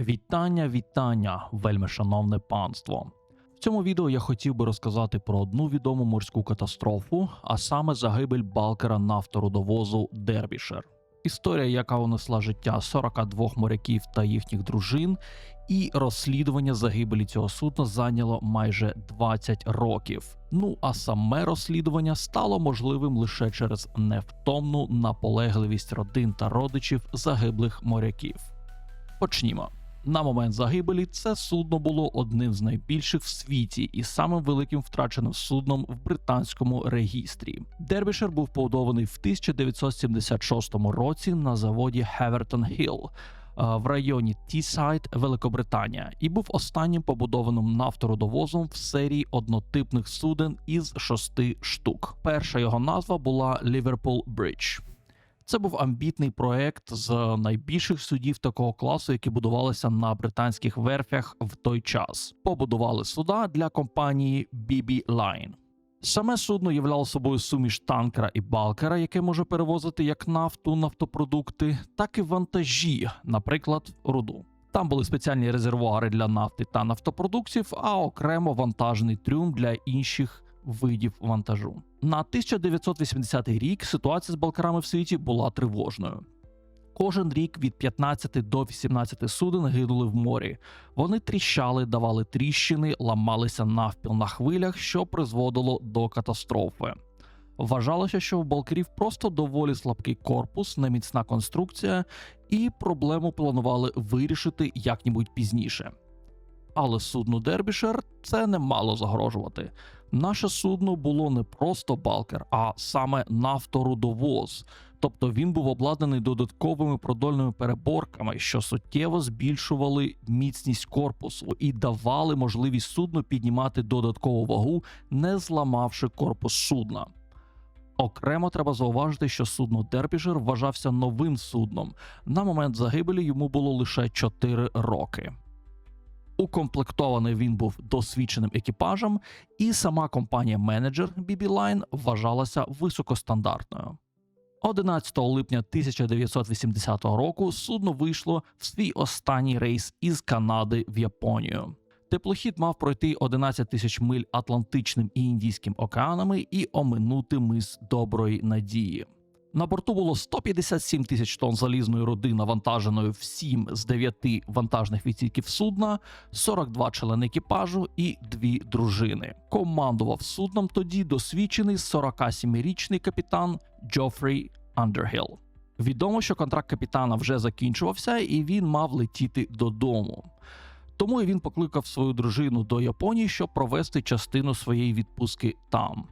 Вітання, вітання, вельми шановне панство. В цьому відео я хотів би розказати про одну відому морську катастрофу, а саме загибель балкера нафторудовозу Дербішер. Історія, яка унесла життя 42 моряків та їхніх дружин, і розслідування загибелі цього судна зайняло майже 20 років. Ну а саме розслідування стало можливим лише через невтомну наполегливість родин та родичів загиблих моряків. Почнімо. На момент загибелі це судно було одним з найбільших в світі і самим великим втраченим судном в британському регістрі. Дербішер був побудований в 1976 році на заводі Хевертон Хілл в районі Тісайд, Великобританія, і був останнім побудованим нафторудовозом в серії однотипних суден із шести штук. Перша його назва була Ліверпул Бридж. Це був амбітний проект з найбільших судів такого класу, які будувалися на британських верфях в той час. Побудували суда для компанії BB Line. Саме судно являло собою суміш танкера і балкера, яке може перевозити як нафту, нафтопродукти, так і вантажі, наприклад, руду. Там були спеціальні резервуари для нафти та нафтопродуктів, а окремо вантажний трюм для інших видів вантажу. На 1980 рік ситуація з балкарами в світі була тривожною. Кожен рік від 15 до 18 суден гинули в морі. Вони тріщали, давали тріщини, ламалися навпіл на хвилях, що призводило до катастрофи. Вважалося, що в балкерів просто доволі слабкий корпус, неміцна конструкція, і проблему планували вирішити як-небудь пізніше. Але судну Дербішер це не мало загрожувати. Наше судно було не просто балкер, а саме нафторудовоз. Тобто він був обладнаний додатковими продольними переборками, що суттєво збільшували міцність корпусу і давали можливість судну піднімати додаткову вагу, не зламавши корпус судна. Окремо треба зауважити, що судно Дербіжер вважався новим судном. На момент загибелі йому було лише 4 роки. Укомплектований він був досвідченим екіпажем, і сама компанія-менеджер BB Line вважалася високостандартною. 11 липня 1980 року судно вийшло в свій останній рейс із Канади в Японію. Теплохід мав пройти 11 тисяч миль Атлантичним і Індійським океанами і оминути мис доброї надії. На борту було 157 тисяч тонн залізної руди, навантаженої в 7 з 9 вантажних відсіків судна, 42 члени екіпажу і дві дружини. Командував судном тоді досвідчений 47-річний капітан Джофрі Андерхіл. Відомо, що контракт капітана вже закінчувався, і він мав летіти додому. Тому і він покликав свою дружину до Японії, щоб провести частину своєї відпустки там.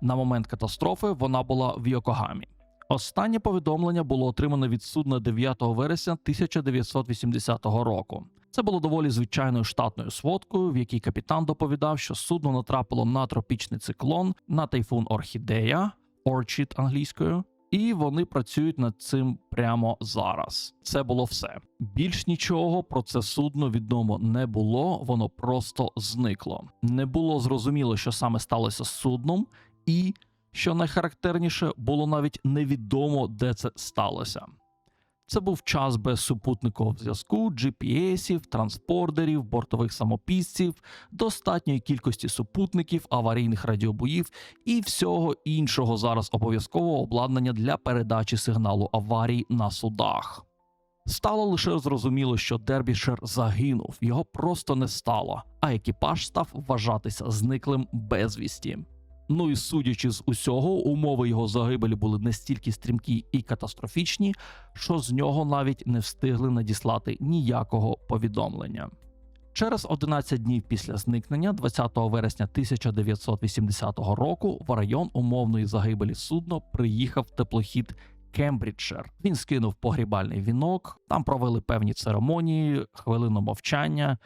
На момент катастрофи вона була в Йокогамі. Останнє повідомлення було отримано від судна 9 вересня 1980 року. Це було доволі звичайною штатною сводкою, в якій капітан доповідав, що судно натрапило на тропічний циклон на тайфун Орхідея, Орчід англійською, і вони працюють над цим прямо зараз. Це було все. Більш нічого про це судно відомо не було, воно просто зникло. Не було зрозуміло, що саме сталося з судном, і що найхарактерніше було навіть невідомо, де це сталося. Це був час без супутникового зв'язку, GPS-ів, транспордерів, бортових самописців, достатньої кількості супутників, аварійних радіобоїв і всього іншого зараз обов'язкового обладнання для передачі сигналу аварій на судах. Стало лише зрозуміло, що Дербішер загинув, його просто не стало, а екіпаж став вважатися зниклим безвісті. Ну і судячи з усього, умови його загибелі були настільки стрімкі і катастрофічні, що з нього навіть не встигли надіслати ніякого повідомлення. Через 11 днів після зникнення, 20 вересня 1980 року, в район умовної загибелі судно приїхав теплохід Кембриджшир. Він скинув погрібальний вінок, там провели певні церемонії, хвилину мовчання,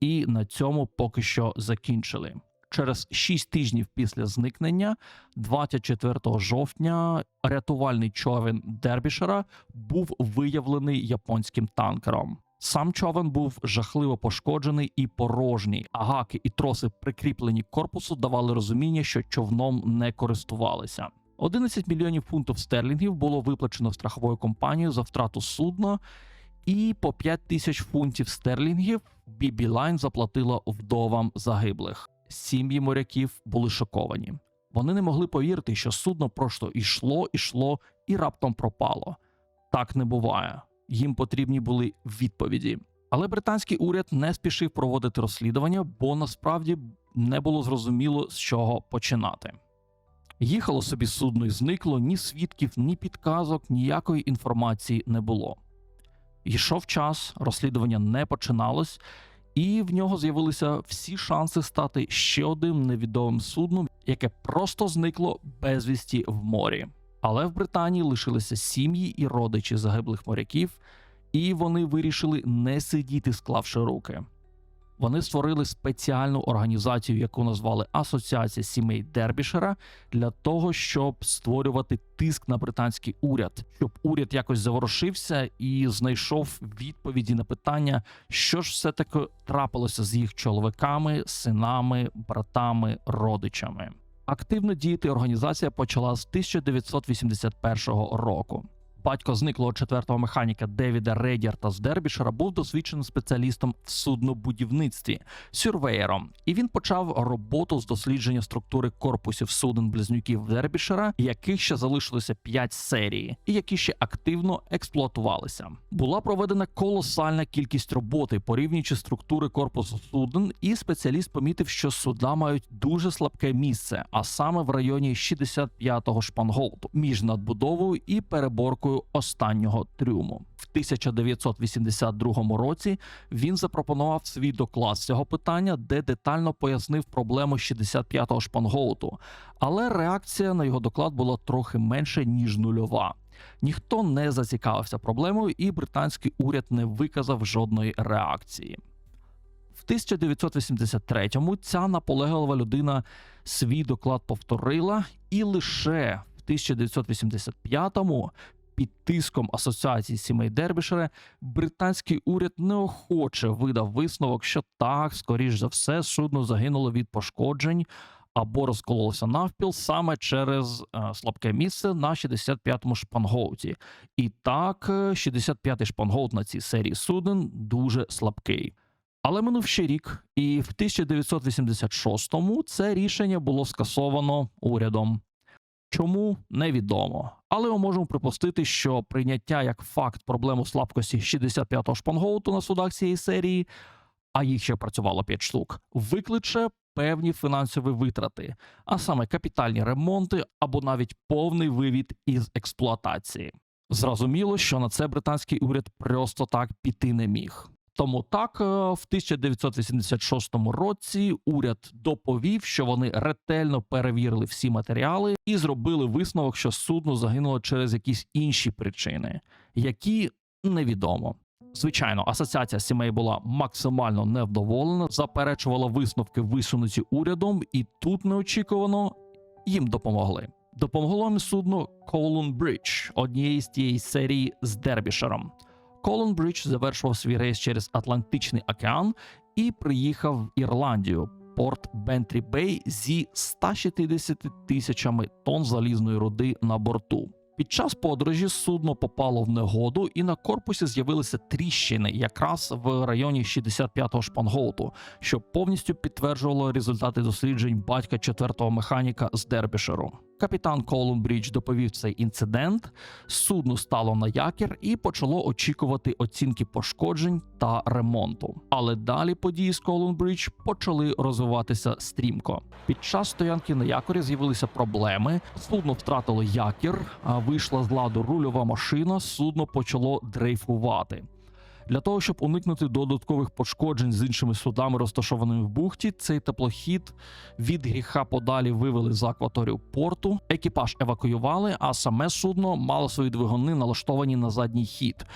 і на цьому поки що закінчили через 6 тижнів після зникнення, 24 жовтня, рятувальний човен Дербішера був виявлений японським танкером. Сам човен був жахливо пошкоджений і порожній, а гаки і троси, прикріплені корпусу, давали розуміння, що човном не користувалися. 11 мільйонів фунтів стерлінгів було виплачено страховою компанією за втрату судна, І по 5 тисяч фунтів стерлінгів Бібі Лайн заплатила вдовам загиблих. Сім'ї моряків були шоковані. Вони не могли повірити, що судно просто йшло, йшло і раптом пропало. Так не буває. Їм потрібні були відповіді. Але британський уряд не спішив проводити розслідування, бо насправді не було зрозуміло, з чого починати. Їхало собі судно і зникло, ні свідків, ні підказок, ніякої інформації не було. Йшов час, розслідування не починалось, і в нього з'явилися всі шанси стати ще одним невідомим судном, яке просто зникло безвісті в морі. Але в Британії лишилися сім'ї і родичі загиблих моряків, і вони вирішили не сидіти, склавши руки. Вони створили спеціальну організацію, яку назвали Асоціація сімей Дербішера, для того, щоб створювати тиск на британський уряд, щоб уряд якось заворушився і знайшов відповіді на питання, що ж все таки трапилося з їх чоловіками, синами, братами, родичами. Активно діяти організація почала з 1981 року. Батько зниклого четвертого механіка Девіда Рейдярта з Дербішера був досвідченим спеціалістом в суднобудівництві, сюрвеєром, і він почав роботу з дослідження структури корпусів суден близнюків Дербішера, яких ще залишилося 5 серії, і які ще активно експлуатувалися. Була проведена колосальна кількість роботи, порівнюючи структури корпусу суден, і спеціаліст помітив, що суда мають дуже слабке місце, а саме в районі 65-го шпангоуту між надбудовою і переборкою останнього трюму. В 1982 році він запропонував свій доклад з цього питання, де детально пояснив проблему 65-го шпангоуту. Але реакція на його доклад була трохи менше ніж нульова. Ніхто не зацікавився проблемою, і британський уряд не виказав жодної реакції. В 1983-му ця наполеглива людина свій доклад повторила, і лише в 1985-му під тиском асоціації сімей Дербішера британський уряд неохоче видав висновок, що так, скоріш за все, судно загинуло від пошкоджень або розкололося навпіл саме через е, слабке місце на 65-му шпангоуті. І так, е, 65-й шпангоут на цій серії суден дуже слабкий. Але минув ще рік, і в 1986-му це рішення було скасовано урядом. Чому невідомо, але ми можемо припустити, що прийняття як факт проблему слабкості 65-го шпангоуту на судах цієї серії, а їх ще працювало 5 штук, викличе певні фінансові витрати, а саме капітальні ремонти або навіть повний вивід із експлуатації. Зрозуміло, що на це британський уряд просто так піти не міг. Тому так, е, в 1986 році уряд доповів, що вони ретельно перевірили всі матеріали і зробили висновок, що судно загинуло через якісь інші причини, які невідомо. Звичайно, асоціація сімей була максимально невдоволена, заперечувала висновки, висунуті урядом, і тут неочікувано їм допомогли. Допомогло їм судно Колун Бридж, однієї з тієї серії з Дербішером. Колон Бридж завершував свій рейс через Атлантичний океан і приїхав в Ірландію, порт Бентрі Бей зі 160 тисячами тонн залізної руди на борту. Під час подорожі судно попало в негоду, і на корпусі з'явилися тріщини якраз в районі 65-го шпангоуту, що повністю підтверджувало результати досліджень батька четвертого механіка з Дербішеру. Капітан Колум Брідж доповів цей інцидент. Судно стало на якір і почало очікувати оцінки пошкоджень та ремонту. Але далі події з Колум Брідж почали розвиватися стрімко. Під час стоянки на якорі з'явилися проблеми. Судно втратило якір, вийшла з ладу рульова машина. Судно почало дрейфувати. Для того щоб уникнути додаткових пошкоджень з іншими судами, розташованими в бухті, цей теплохід від гріха подалі вивели за акваторію порту. Екіпаж евакуювали, а саме судно мало свої двигуни налаштовані на задній хід.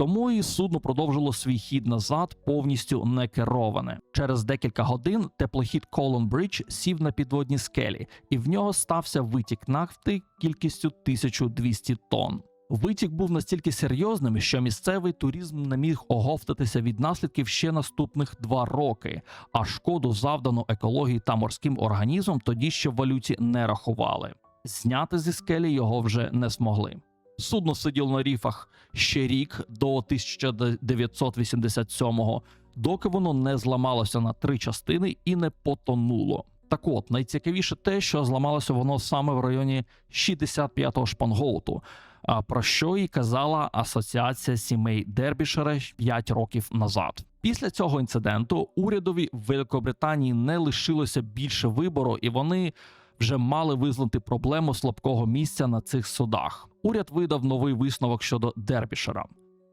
Тому і судно продовжило свій хід назад, повністю не кероване. Через декілька годин теплохід Колон Бридж сів на підводні скелі, і в нього стався витік нафти кількістю 1200 тонн. Витік був настільки серйозним, що місцевий туризм не міг оговтатися від наслідків ще наступних два роки, а шкоду завдану екології та морським організмам тоді ще в валюті не рахували. Зняти зі скелі його вже не змогли. Судно сиділо на ріфах ще рік до 1987-го, доки воно не зламалося на три частини і не потонуло. Так от, найцікавіше те, що зламалося воно саме в районі 65-го шпангоуту, про що і казала Асоціація сімей Дербішера 5 років назад. Після цього інциденту урядові Великобританії не лишилося більше вибору, і вони вже мали визнати проблему слабкого місця на цих судах. Уряд видав новий висновок щодо Дербішера.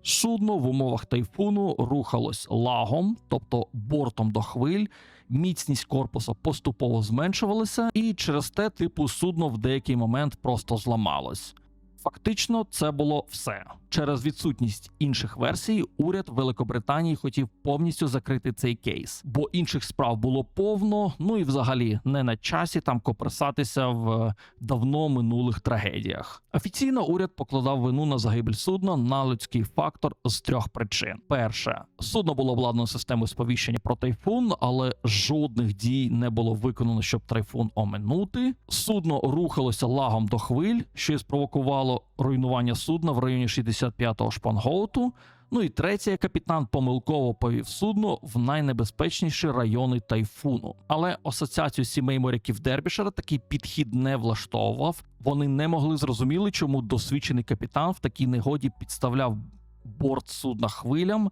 Судно в умовах тайфуну рухалось лагом, тобто бортом до хвиль. Міцність корпуса поступово зменшувалася, і через те, типу, судно в деякий момент просто зламалось. Фактично, це було все. Через відсутність інших версій, уряд Великобританії хотів повністю закрити цей кейс, бо інших справ було повно. Ну і взагалі не на часі там копирсатися в давно минулих трагедіях. Офіційно уряд покладав вину на загибель судна на людський фактор з трьох причин: перше, судно було обладнано системою сповіщення про тайфун, але жодних дій не було виконано, щоб тайфун оминути. Судно рухалося лагом до хвиль, що і спровокувало руйнування судна в районі 65-го шпангоуту. Ну і третє, капітан помилково повів судно в найнебезпечніші райони тайфуну. Але асоціацію сімей моряків Дербішера такий підхід не влаштовував. Вони не могли зрозуміли, чому досвідчений капітан в такій негоді підставляв борт судна хвилям.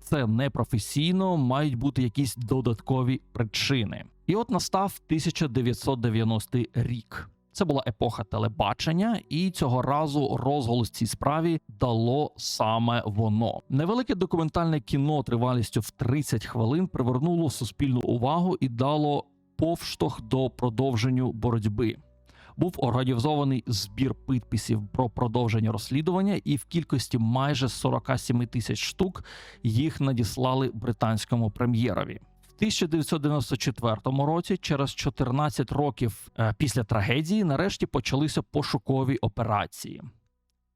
Це непрофесійно, мають бути якісь додаткові причини. І от настав 1990 рік. Це була епоха телебачення, і цього разу розголос цій справі дало саме воно. Невелике документальне кіно тривалістю в 30 хвилин привернуло суспільну увагу і дало повштовх до продовженню боротьби. Був організований збір підписів про продовження розслідування, і в кількості майже 47 тисяч штук їх надіслали британському прем'єрові. В 1994 році, через 14 років е, після трагедії, нарешті почалися пошукові операції.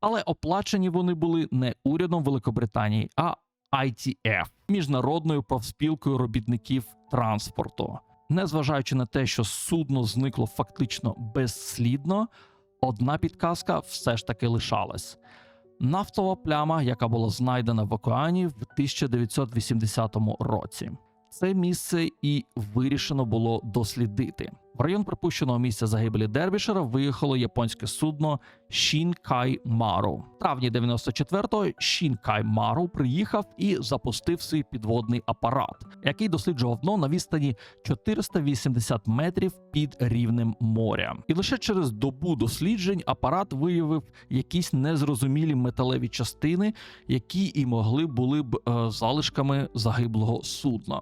Але оплачені вони були не урядом Великобританії, а ITF – міжнародною профспілкою робітників транспорту. Незважаючи на те, що судно зникло фактично безслідно, одна підказка все ж таки лишалась. Нафтова пляма, яка була знайдена в океані в 1980 році. Це місце і вирішено було дослідити. В район припущеного місця загибелі Дербішера виїхало японське судно Шінкай Мару. Травні 94-го Шінкай Мару приїхав і запустив свій підводний апарат, який досліджував дно на відстані 480 метрів під рівнем моря. І лише через добу досліджень апарат виявив якісь незрозумілі металеві частини, які і могли були б е, залишками загиблого судна.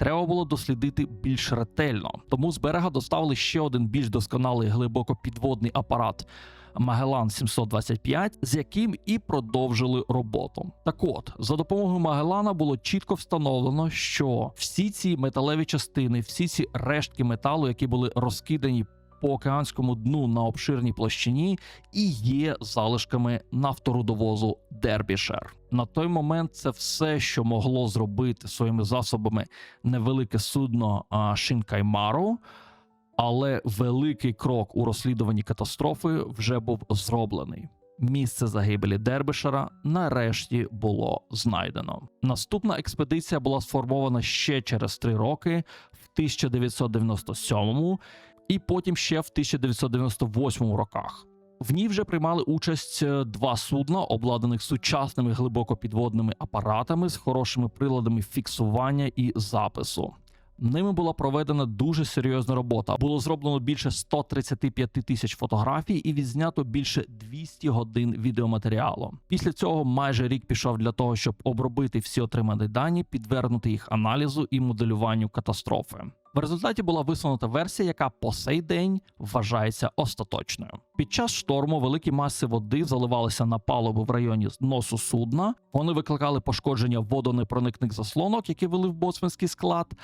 Треба було дослідити більш ретельно, тому з берега доставили ще один більш досконалий глибокопідводний апарат Магелан 725, з яким і продовжили роботу. Так от, за допомогою Магелана було чітко встановлено, що всі ці металеві частини, всі ці рештки металу, які були розкидані по океанському дну на обширній площині, і є залишками нафторудовозу Дербішер. На той момент це все, що могло зробити своїми засобами невелике судно Шинкаймару. Але великий крок у розслідуванні катастрофи вже був зроблений. Місце загибелі Дербишера нарешті було знайдено. Наступна експедиція була сформована ще через три роки, в 1997-му, і потім ще в 1998 роках. В ній вже приймали участь е, два судна, обладнаних сучасними глибокопідводними апаратами з хорошими приладами фіксування і запису. Ними була проведена дуже серйозна робота. Було зроблено більше 135 тисяч фотографій і відзнято більше 200 годин відеоматеріалу. Після цього майже рік пішов для того, щоб обробити всі отримані дані, підвернути їх аналізу і моделюванню катастрофи. В результаті була висунута версія, яка по сей день вважається остаточною. Під час шторму великі маси води заливалися на палубу в районі носу судна. Вони викликали пошкодження водонепроникних заслонок, які вели в боцманський склад.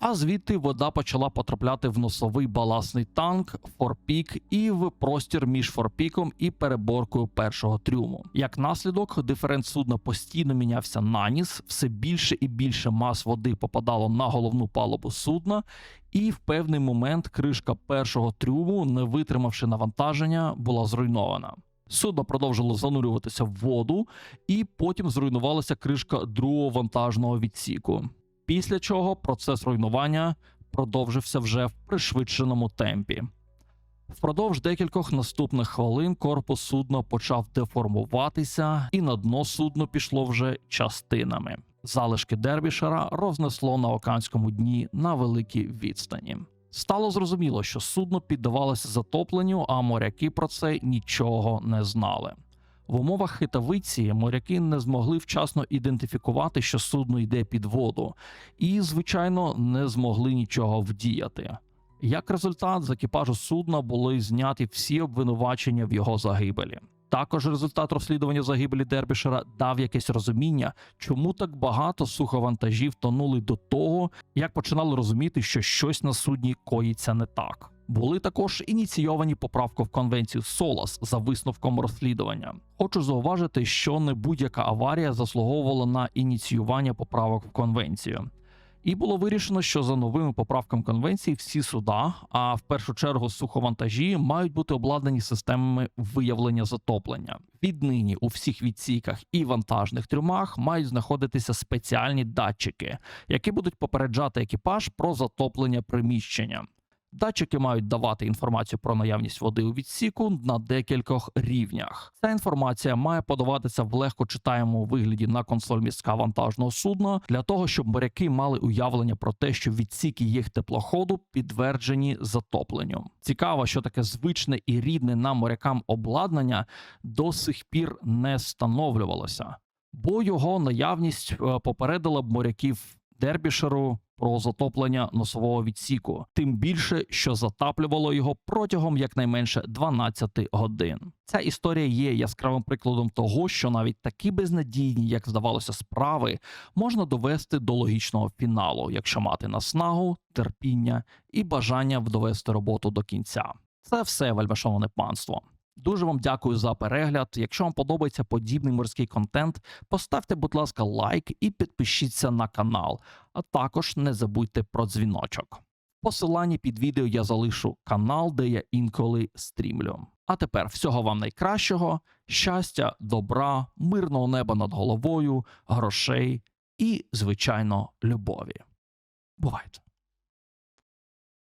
А звідти вода почала потрапляти в носовий баласний танк, форпік і в простір між форпіком і переборкою першого трюму. Як наслідок, диферент судна постійно мінявся на ніс, все більше і більше мас води попадало на головну палубу судна, і в певний момент кришка першого трюму, не витримавши навантаження, була зруйнована. Судно продовжило занурюватися в воду, і потім зруйнувалася кришка другого вантажного відсіку. Після чого процес руйнування продовжився вже в пришвидшеному темпі. Впродовж декількох наступних хвилин корпус судна почав деформуватися, і на дно судно пішло вже частинами. Залишки Дербішера рознесло на океанському дні на великій відстані. Стало зрозуміло, що судно піддавалося затопленню, а моряки про це нічого не знали. В умовах хитавиці моряки не змогли вчасно ідентифікувати, що судно йде під воду, і, звичайно, не змогли нічого вдіяти. Як результат, з екіпажу судна були зняті всі обвинувачення в його загибелі. Також результат розслідування загибелі Дербішера дав якесь розуміння, чому так багато суховантажів тонули до того, як починали розуміти, що щось на судні коїться не так. Були також ініційовані поправки в конвенцію СОЛАС за висновком розслідування. Хочу зауважити, що не будь-яка аварія заслуговувала на ініціювання поправок в конвенцію. І було вирішено, що за новими поправками конвенції всі суда, а в першу чергу суховантажі, мають бути обладнані системами виявлення затоплення. Віднині у всіх відсіках і вантажних трюмах мають знаходитися спеціальні датчики, які будуть попереджати екіпаж про затоплення приміщення. Датчики мають давати інформацію про наявність води у відсіку на декількох рівнях. Ця інформація має подаватися в легко читаємому вигляді на консоль містка вантажного судна для того, щоб моряки мали уявлення про те, що відсіки їх теплоходу підтверджені затопленню. Цікаво, що таке звичне і рідне нам морякам обладнання до сих пір не встановлювалося, бо його наявність е, попередила б моряків Дербішеру про затоплення носового відсіку, тим більше, що затаплювало його протягом якнайменше 12 годин. Ця історія є яскравим прикладом того, що навіть такі безнадійні, як здавалося, справи можна довести до логічного фіналу, якщо мати наснагу, терпіння і бажання довести роботу до кінця. Це все вельмишановне панство. Дуже вам дякую за перегляд. Якщо вам подобається подібний морський контент, поставте, будь ласка, лайк і підпишіться на канал. А також не забудьте про дзвіночок. В посиланні під відео я залишу канал, де я інколи стрімлю. А тепер всього вам найкращого, щастя, добра, мирного неба над головою, грошей і, звичайно, любові. Бувайте!